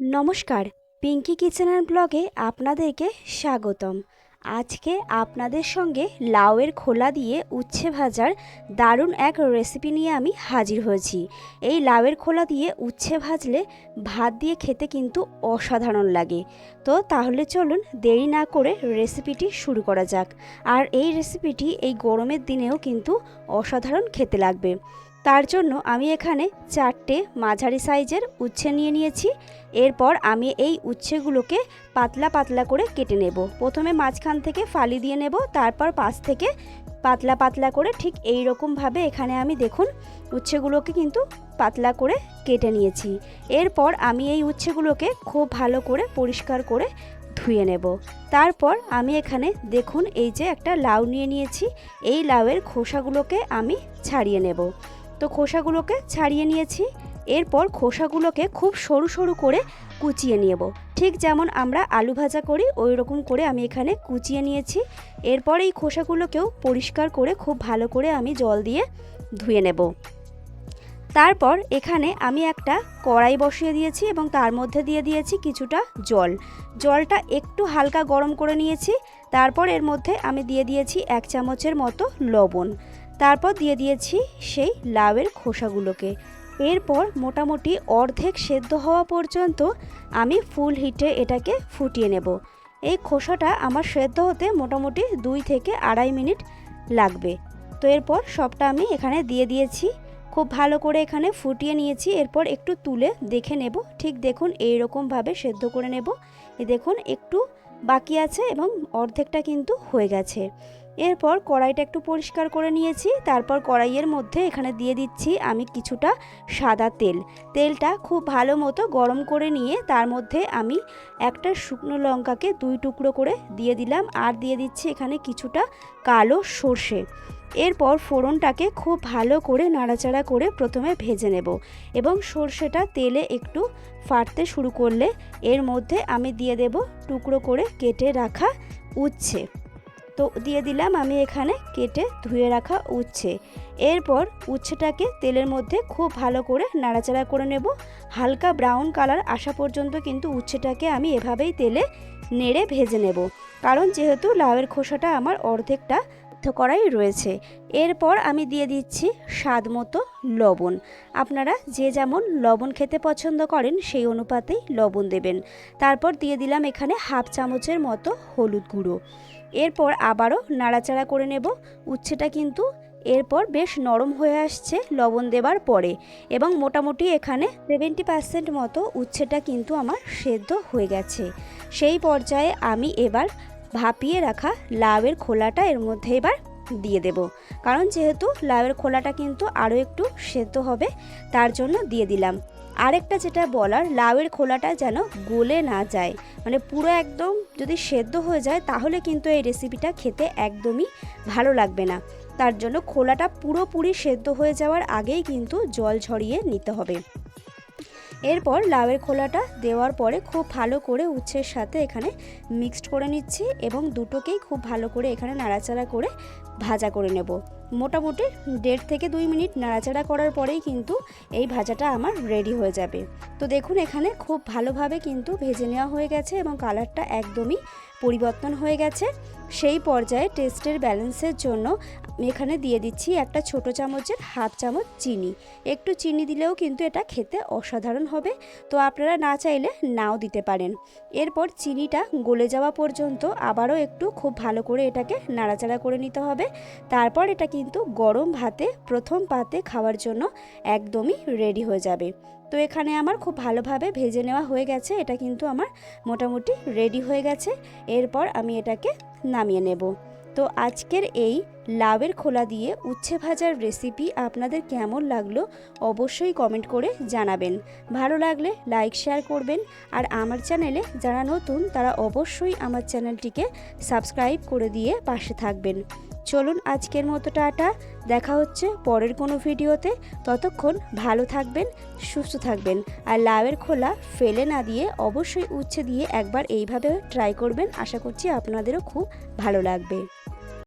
নমস্কার পিঙ্কি কিচেন ব্লগে আপনাদেরকে স্বাগতম। আজকে আপনাদের সঙ্গে লাউয়ের খোলা দিয়ে উচ্ছে ভাজার দারুণ এক রেসিপি নিয়ে আমি হাজির হয়েছি। এই লাউয়ের খোলা দিয়ে উচ্ছে ভাজলে ভাত দিয়ে খেতে কিন্তু অসাধারণ লাগে। তো তাহলে চলুন দেরি না করে রেসিপিটি শুরু করা যাক। আর এই রেসিপিটি এই গরমের দিনেও কিন্তু অসাধারণ খেতে লাগবে। তার জন্য আমি এখানে চারটে মাঝারি সাইজের উচ্ছে নিয়ে নিয়েছি। এরপর আমি এই উচ্ছেগুলোকে পাতলা পাতলা করে কেটে নেব। প্রথমে মাঝখান থেকে ফালি দিয়ে নেব, তারপর পাশ থেকে পাতলা পাতলা করে ঠিক এই রকমভাবে এখানে আমি দেখুন উচ্ছেগুলোকে কিন্তু পাতলা করে কেটে নিয়েছি। এরপর আমি এই উচ্ছেগুলোকে খুব ভালো করে পরিষ্কার করে ধুয়ে নেব। তারপর আমি এখানে দেখুন এই যে একটা লাউ নিয়ে নিয়েছি। এই লাউয়ের খোসাগুলোকে আমি ছাড়িয়ে নেব। তো খোসাগুলোকে ছাড়িয়ে নিয়েছি। এরপর খোসাগুলোকে খুব সরু সরু করে কুচিয়ে নেব। ঠিক যেমন আমরা আলু ভাজা করি ওই রকম করে আমি এখানে কুচিয়ে নিয়েছি। এরপর এই খোসাগুলোকেও পরিষ্কার করে খুব ভালো করে আমি জল দিয়ে ধুয়ে নেব। তারপর এখানে আমি একটা কড়াই বসিয়ে দিয়েছি এবং তার মধ্যে দিয়ে দিয়েছি কিছুটা জল। জলটা একটু হালকা গরম করে নিয়েছি। তারপর এর মধ্যে আমি দিয়ে দিয়েছি এক চামচের মতো লবণ। তারপর দিয়ে দিয়েছি সেই লাউয়ের খোসাগুলোকে। এরপর মোটামুটি অর্ধেক সেদ্ধ হওয়া পর্যন্ত আমি ফুল হিটে এটাকে ফুটিয়ে নেব। এই খোসাটা আমার সেদ্ধ হতে মোটামুটি দুই থেকে আড়াই মিনিট লাগবে। তো এরপর সবটা আমি এখানে দিয়ে দিয়েছি। খুব ভালো করে এখানে ফুটিয়ে নিয়েছি। এরপর একটু তুলে দেখে নেব। ঠিক দেখুন এই রকমভাবে সেদ্ধ করে নেব। দেখুন একটু বাকি আছে এবং অর্ধেকটা কিন্তু হয়ে গেছে। এরপর কড়াইটা একটু পরিষ্কার করে নিয়েছি, তারপর কড়াইয়ের মধ্যে এখানে দিয়ে দিচ্ছি আমি কিছুটা সাদা তেল। তেলটা খুব ভালো মতো গরম করে নিয়ে তার মধ্যে আমি একটা শুকনো লঙ্কাকে দুই টুকরো করে দিয়ে দিলাম আর দিয়ে দিচ্ছি এখানে কিছুটা কালো সর্ষে। এরপর ফোড়নটাকে খুব ভালো করে নাড়াচাড়া করে প্রথমে ভেজে নেব এবং সর্ষেটা তেলে একটু ফাটতে শুরু করলে এর মধ্যে আমি দিয়ে দেব টুকরো করে কেটে রাখা উচ্ছে। তো দিয়ে দিলাম আমি এখানে কেটে ধুয়ে রাখা উচ্ছে। এরপর উচ্ছেটাকে তেলের মধ্যে খুব ভালো করে নাড়াচাড়া করে নেব। হালকা ব্রাউন কালার আসা পর্যন্ত কিন্তু উচ্ছেটাকে আমি এভাবেই তেলে নেড়ে ভেজে নেব। কারণ যেহেতু লাউয়ের খোসাটা আমার অর্ধেকটা করাই রয়েছে। এরপর আমি দিয়ে দিচ্ছি স্বাদ মতো লবণ। আপনারা যে যেমন লবণ খেতে পছন্দ করেন সেই অনুপাতেই লবণ দেবেন। তারপর দিয়ে দিলাম এখানে হাফ চামচের মতো হলুদ গুঁড়ো। এরপর আবারও নাড়াচাড়া করে নেব। উচ্ছেটা কিন্তু এরপর বেশ নরম হয়ে আসছে লবণ দেবার পরে এবং মোটামুটি এখানে সেভেন্টি পার্সেন্ট মতো উচ্ছেটা কিন্তু আমার সেদ্ধ হয়ে গেছে। সেই পর্যায়ে আমি এবার ভাপিয়ে রাখা লাউয়ের খোলাটা এর মধ্যে এবার দিয়ে দেব। কারণ যেহেতু লাউয়ের খোলাটা কিন্তু আরও একটু সেদ্ধ হবে, তার জন্য দিয়ে দিলাম। আরেকটা যেটা বলার, লাউয়ের খোলাটা যেন গলে না যায়। মানে পুরো একদম যদি সেদ্ধ হয়ে যায়, তাহলে কিন্তু এই রেসিপিটা খেতে একদমই ভালো লাগবে না। তার জন্য খোলাটা পুরোপুরি সেদ্ধ হয়ে যাওয়ার আগেই কিন্তু জল ঝরিয়ে নিতে হবে। এরপর লাউয়ের খোলাটা দেওয়ার পরে খুব ভালো করে উচ্ছের সাথে এখানে মিক্সড করে নিচ্ছি এবং দুটোকেই খুব ভালো করে এখানে নাড়াচাড়া করে ভাজা করে নেব। মোটামুটি দেড় থেকে দুই মিনিট নাড়াচাড়া করার পরেই কিন্তু এই ভাজাটা আমার রেডি হয়ে যাবে। তো দেখুন, এখানে খুব ভালোভাবে কিন্তু ভেজে নেওয়া হয়ে গেছে এবং কালারটা একদমই পরিবর্তন হয়ে গেছে। সেই পর্যায়ে টেস্টের ব্যালেন্সের জন্য এখানে দিয়ে দিচ্ছি একটা ছোট চামচের হাফ চামচ চিনি। একটু চিনি দিলেও কিন্তু এটা খেতে অসাধারণ হবে। তো আপনারা না চাইলে নাও দিতে পারেন। এরপর চিনিটা গলে যাওয়া পর্যন্ত আবারও একটু খুব ভালো করে এটাকে নাড়াচাড়া করে নিতে হবে। তারপর এটা কিন্তু গরম ভাতে, প্রথম পাতে খাওয়ার জন্য একদমই রেডি হয়ে যাবে। তো এখানে আমার খুব ভালোভাবে ভেজে নেওয়া হয়ে গেছে। এটা কিন্তু আমার মোটামুটি রেডি হয়ে গেছে। এরপর আমি এটাকে নামিয়ে নেব। তো আজকের এই লাউয়ের খোলা দিয়ে উচ্ছে ভাজার রেসিপি আপনাদের কেমন লাগল অবশ্যই কমেন্ট করে জানাবেন। ভালো লাগলে লাইক শেয়ার করবেন আর আমার চ্যানেলে যারা নতুন তারা অবশ্যই আমার চ্যানেলটিকে সাবস্ক্রাইব করে দিয়ে পাশে থাকবেন। চলুন আজকের মতো টাটা, দেখা হচ্ছে পরের কোনো ভিডিওতে। ততক্ষণ ভালো থাকবেন, সুস্থ থাকবেন আর লাউয়ের খোলা ফেলে না দিয়ে অবশ্যই উচ্ছে দিয়ে একবার এইভাবে ট্রাই করবেন। আশা করছি আপনাদেরও খুব ভালো লাগবে।